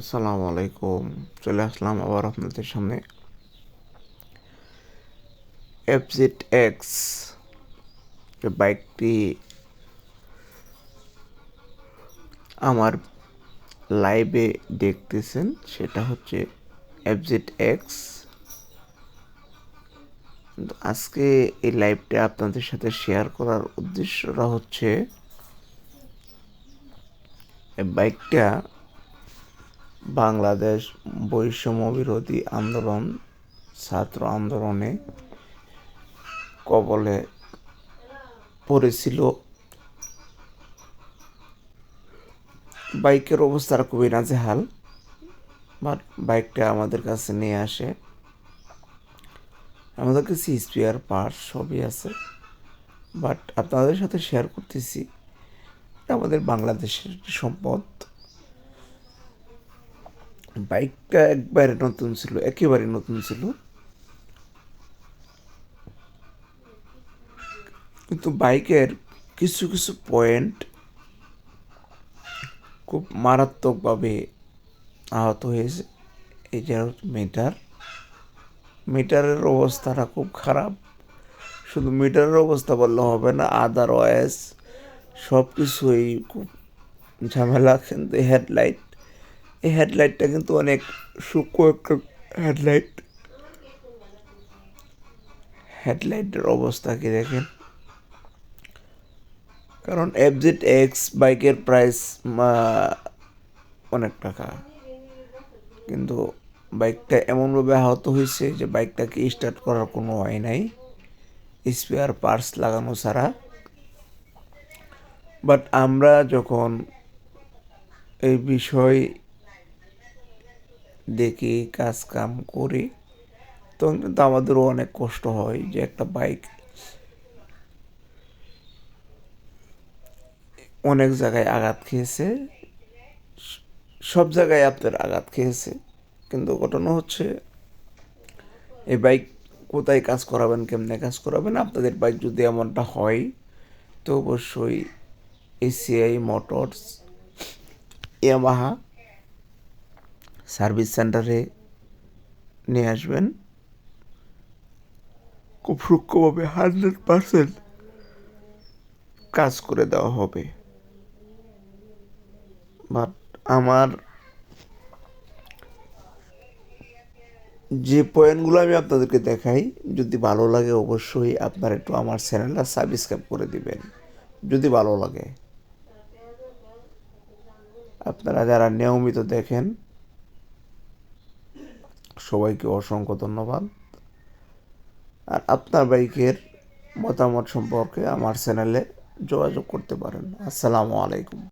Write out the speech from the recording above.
আসসালামু আলাইকুম চলে আসলাম আবার আপনাদের সামনে। এফজেড এক্স যে বাইকটি আমার লাইভে দেখতেছেন, সেটা হচ্ছে এফজেড এক্স আজকে এই লাইভটা আপনাদের সাথে শেয়ার করার উদ্দেশ্যটা হচ্ছে বাইকটা বাংলাদেশ বৈষম্য বিরোধী আন্দোলন, ছাত্র আন্দোলনে কবলে পড়েছিল। বাইকের অবস্থা খুবই নাজেহাল বাট বাইকটা আমাদের কাছে নিয়ে আসে। আমাদের কাছে স্পেয়ার পার্ট সবই আছে বাট আপনাদের সাথে শেয়ার করতেছি। আমাদের বাংলাদেশের সম্পদ। বাইকটা একবারে নতুন ছিল, একেবারে নতুন ছিল। কিন্তু বাইকের কিছু কিছু পয়েন্ট খুব মারাত্মকভাবে আহত হয়েছে। এই যে মিটার মিটারের অবস্থাটা খুব খারাপ। শুধু মিটারের অবস্থা বললে হবে না আদার আদারওয়াইজ সব কিছুই খুব ঝামেলা, কিন্তু হেডলাইট এই হেডলাইটটা কিন্তু অনেক সূক্ষ্ম একটা হেডলাইট হেডলাইটের অবস্থা কি দেখেন? কারণ এফজেড এক্স বাইকের প্রাইস অনেক টাকা। কিন্তু বাইকটা এমনভাবে আহত হয়েছে যে বাইকটাকে স্টার্ট করার কোনো হয় নাই। স্পেয়ার পার্টস লাগানো ছাড়া। বাট আমরা যখন এই বিষয় দেখি কাজ কাম করি, তখন কিন্তু আমাদেরও অনেক কষ্ট হয় যে একটা বাইক অনেক জায়গায় আঘাত খেয়েছে, সব জায়গায় আপনার আঘাত খেয়েছে। কিন্তু ঘটনা হচ্ছে, এই বাইক কোথায় কাজ করাবেন, কেমনে কাজ করাবেন, আপনাদের বাইক যদি এমনটা হয়, তো অবশ্যই এসিআই মোটরস ইয়ামাহা সার্ভিস সেন্টারে নিয়ে আসবেন। খুব সূক্ষ্মভাবে হান্ড্রেড পারসেন্ট কাজ করে দেওয়া হবে। বাট আমার যে পয়েন্টগুলো আমি আপনাদেরকে দেখাই, যদি ভালো লাগে অবশ্যই আপনার একটু আমার চ্যানেলটা সাবস্ক্রাইব করে দিবেন, যদি ভালো লাগে। আপনারা যারা নিয়মিত দেখেন সবাইকে অসংখ্য ধন্যবাদ। আর আপনার বাইকের মতামত সম্পর্কে আমার চ্যানেলে যোগাযোগ করতে পারেন। আসসালামু আলাইকুম।